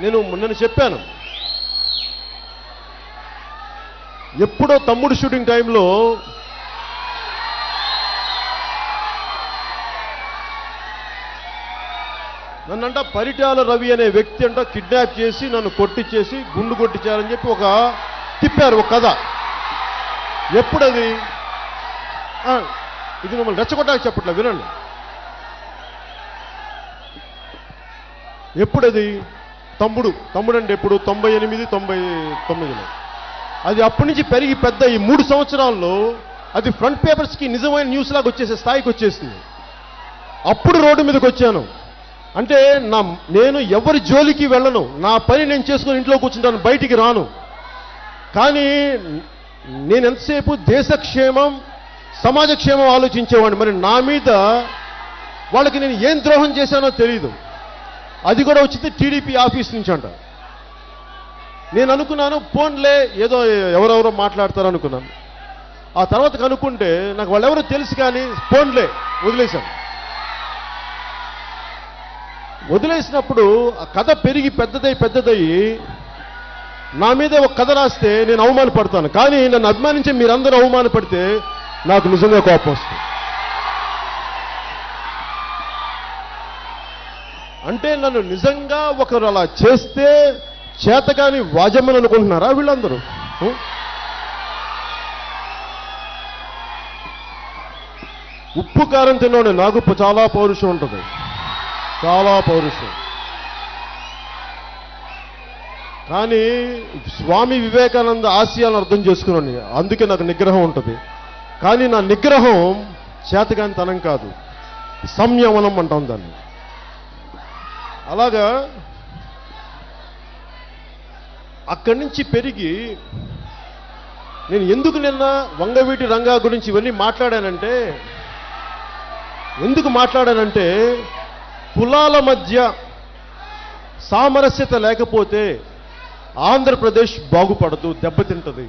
నేను నేను చెప్పాను. ఎప్పుడో తమ్ముడు షూటింగ్ టైంలో నన్నంట పరిటాల రవి అనే వ్యక్తి అంట కిడ్నాప్ చేసి నన్ను కొట్టించేసి గుండు కొట్టించారని చెప్పి ఒక తిప్పారు ఒక కథ. ఎప్పుడది? ఇది మిమ్మల్ని రెచ్చగొట్టాలి చెప్పట్లే వినండి. ఎప్పుడది? తమ్ముడు తమ్ముడు అంటే ఎప్పుడు? తొంభై ఎనిమిది తొంభై తొమ్మిదిలో. అది అప్పటి నుంచి పెరిగి పెద్ద ఈ మూడు సంవత్సరాల్లో అది ఫ్రంట్ పేపర్స్కి నిజమైన న్యూస్ లాగా వచ్చేసే స్థాయికి వచ్చేసింది. అప్పుడు రోడ్డు మీదకి వచ్చాను. అంటే నా నేను ఎవరి జోలికి వెళ్ళను నా పని నేను చేసుకుని ఇంట్లో కూర్చుంటాను బయటికి రాను. కానీ నేను ఎంతసేపు దేశక్షేమం సమాజ క్షేమం ఆలోచించేవాడిని. మరి నా మీద వాళ్ళకి నేను ఏం ద్రోహం చేశానో తెలియదు అది కూడా వచ్చింది టీడీపీ ఆఫీస్ నుంచి అంట. నేను అనుకున్నాను ఫోన్లే ఏదో ఎవరెవరో మాట్లాడతారు అనుకున్నాను. ఆ తర్వాత కనుక్కుంటే నాకు వాళ్ళెవరో తెలుసు కానీ ఫోన్లే వదిలేశాను. వదిలేసినప్పుడు ఆ కథ పెరిగి పెద్దదై పెద్దదయ్యి నా మీద ఒక కథ రాస్తే నేను అవమానపడతాను. కానీ నన్ను అభిమానించే మీరందరూ అవమానపడితే నాకు నిజంగా కోపం వస్తుంది. అంటే నన్ను నిజంగా ఒకరు అలా చేస్తే చేతగాని వాజమని అనుకుంటున్నారా వీళ్ళందరూ? ఉప్పు కారం తిన్నోడు నాకు చాలా పౌరుషం ఉంటుంది. చాలా పౌరుషం. కానీ స్వామి వివేకానంద ఆశయాలను అర్థం చేసుకున్నాను. అందుకే నాకు నిగ్రహం ఉంటుంది. కానీ నా నిగ్రహం చేతగానితనం కాదు. సంయమనం అంటాం దాన్ని. అలాగా అక్కడి నుంచి పెరిగి నేను ఎందుకు నిన్న వంగవీటి రంగా గురించి ఇవన్నీ మాట్లాడానంటే ఎందుకు మాట్లాడానంటే కులాల మధ్య సామరస్యత లేకపోతే ఆంధ్రప్రదేశ్ బాగుపడదు దెబ్బతింటది.